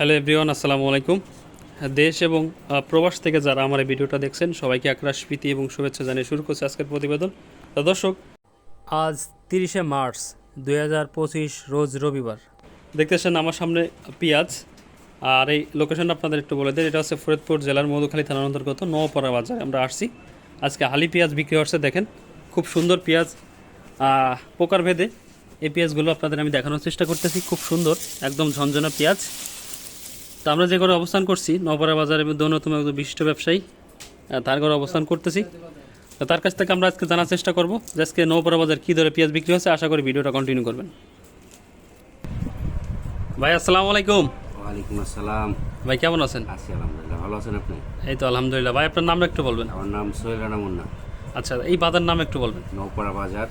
Hello everyone, আসসালামু আলাইকুম। দেশ এবং প্রবাস থেকে যারা আমার এই ভিডিওটা দেখছেন, সবাইকে একরাশ প্রীতি এবং শুভেচ্ছা জানিয়ে শুরু করছে আজকের প্রতিবেদন। দর্শক, আজ তিরিশে মার্চ দুই হাজার পঁচিশ, রোজ রবিবার। দেখতেছেন আমার সামনে পেঁয়াজ। আর এই লোকেশনটা আপনাদের একটু বলে দিই, এটা হচ্ছে ফরিদপুর জেলার মধুখালী থানার অন্তর্গত নওপাড়া বাজারে আমরা আসছি। আজকে হালি পেঁয়াজ বিক্রি হচ্ছে, দেখেন, খুব সুন্দর পেঁয়াজ। পোকার ভেদে এই পেঁয়াজগুলো আপনাদের আমি দেখানোর চেষ্টা করতেছি, খুব সুন্দর, একদম ঝনঝনা পেঁয়াজ। তো আমরা যে ঘরে অবস্থান করছি নবরা মধ্যে অন্যতম একজন বিশিষ্ট ব্যবসায়ী তার ঘরে অবস্থান করতেছি। তো তার কাছ থেকে আমরা আজকে জানার চেষ্টা করব যে আজকে নবরা বাজার কী দরে পেঁয়াজ বিক্রি হচ্ছে আশা করি ভিডিওটা কন্টিনিউ করবেন। ভাই আসসালামু আলাইকুম। ওয়ালাইকুম আসসালাম। ভাই কেমন আছেন? আছি আলহামদুলিল্লাহ ভালো আছেন আপনি? এই তো আলহামদুলিল্লাহ। ভাই আপনার নাম একটু বলবেন। আমার নাম সোহেল রানা মুন্না। আচ্ছা এই বাজার নাম একটু বলবেন। নৌপাড়া বাজার।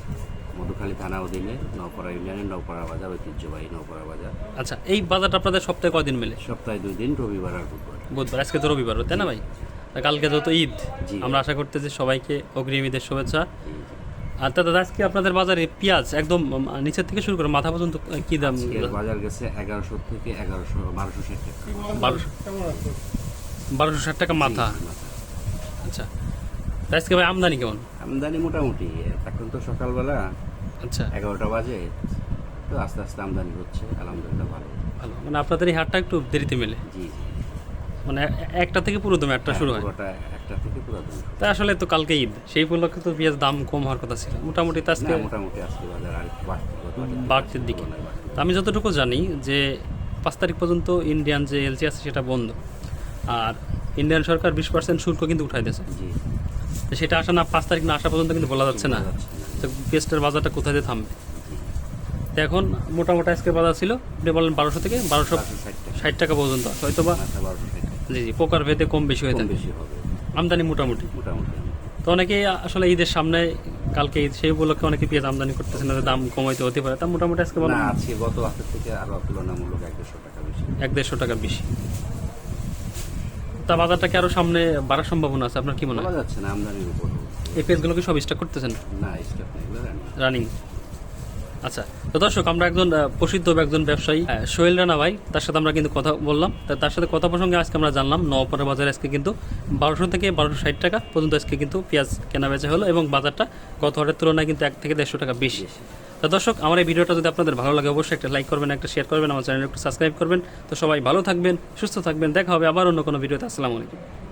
মধুখালী থানা অধীনে নৌপাড়া ইউনিয়নের নৌপাড়া বাজার ঐতিহ্যবাহী নৌপাড়া বাজার। আচ্ছা এই বাজারটা আপনাদের সপ্তাহে কয়দিন মেলে? সপ্তাহে দুই দিন রবিবার আর বুধবার। বুধবার আজকে তো রবিবার তাই না ভাই? তা কালকে যত ঈদ আমরা আশা করতেছি সবাইকে অগ্রিম ঈদের শুভেচ্ছা। আর দাদা আজকে আপনাদের বাজারে পেঁয়াজ একদম নিচের থেকে শুরু করে মাথা পর্যন্ত কি দাম? বাজার গেছে এগারোশো থেকে এগারোশো বারোশো ষাট টাকা। বারোশো বারোশো ষাট টাকা মাথা। আচ্ছা। আজকে ভাই আমদানি কেমন? আমদানি মোটামুটি এখন তো সকালবেলা আচ্ছা। এগারোটা বাজে তো আস্তে আস্তে আমদানি হচ্ছে আলহামদুলিল্লাহ ভালো। ভালো। মানে আপনাদের এই হাটটা একটু দেরিতে মেলে? জি জি। মানে একটা থেকে পুরো দমে একটা শুরু হয় পুরোটা একটা থেকে পুরো দিন তাই আসলে তো কালকে ঈদ সেই উপলক্ষে তো পেঁয়াজ দাম কম হওয়ার কথা ছিল। মোটামুটি তো আজকে মোটামুটি আজকে বাজার আর বাড়তির দিকে। তা আমি যতটুকু জানি যে পাঁচ তারিখ পর্যন্ত ইন্ডিয়ান যে এলসি আছে সেটা বন্ধ। আর ইন্ডিয়ান সরকার বিশ পার্সেন্ট শুল্ক কিন্তু উঠাই দিয়েছে। জি। তো সেটা আসা না পাঁচ তারিখ না আসা পর্যন্ত কিন্তু বলা যাচ্ছে না। তো পেস্টের বাজারটা কোথায় দিয়ে থামবে? তো এখন মোটামুটি আজকে বাজার ছিল আপনি বলেন বারোশো থেকে বারোশো ষাট টাকা। পর্যন্ত। হয়তো বা জি জি পোকার ভেদে কম বেশি হয়ে থাকে। আমদানি মোটামুটি। মোটামুটি। তো অনেকেই আসলে ঈদের সামনে কালকে ঈদ সেই উপলক্ষে অনেকে পেঁয়াজ আমদানি করতেছে না দাম কমাইতে হতে পারে। তা মোটামুটি আজকে না আজকে গত হাতের থেকে আরও তুলনামূলক এক দেড়শো টাকা বেশি। এক দেড়শো টাকা বেশি। তা বাজারটাকে আরও সামনে বাড়ার সম্ভাবনা আছে আপনার কি মনে হয়? যাচ্ছে না আমদানির উপর এই পেজগুলো কি সব স্টক করতেছেন? না নেই রানিং আচ্ছা তো দর্শক আমরা একজন প্রসিদ্ধ একজন ব্যবসায়ী সোহেল রানা ভাই তার সাথে আমরা কিন্তু কথা বললাম। তার সাথে কথা প্রসঙ্গে আজকে আমরা জানলাম নওপাড়া বাজারে আজকে কিন্তু বারোশো থেকে বারোশো ষাট টাকা পর্যন্ত আজকে কিন্তু পেঁয়াজ কেনা বেচা হলো এবং বাজারটা গত হাটের তুলনায় কিন্তু এক থেকে দেড়শো টাকা বেশি। তো দর্শক, আমার এই ভিডিওটা যদি আপনাদের ভালো লাগে, অবশ্যই একটা লাইক করবেন, একটা শেয়ার করবেন, আমার চ্যানেল একটু সাবস্ক্রাইব করবেন। তো সবাই ভালো থাকবেন, সুস্থ থাকবেন, দেখা হবে আবার অন্য কোনো ভিডিওতে। আসসালামু আলাইকুম।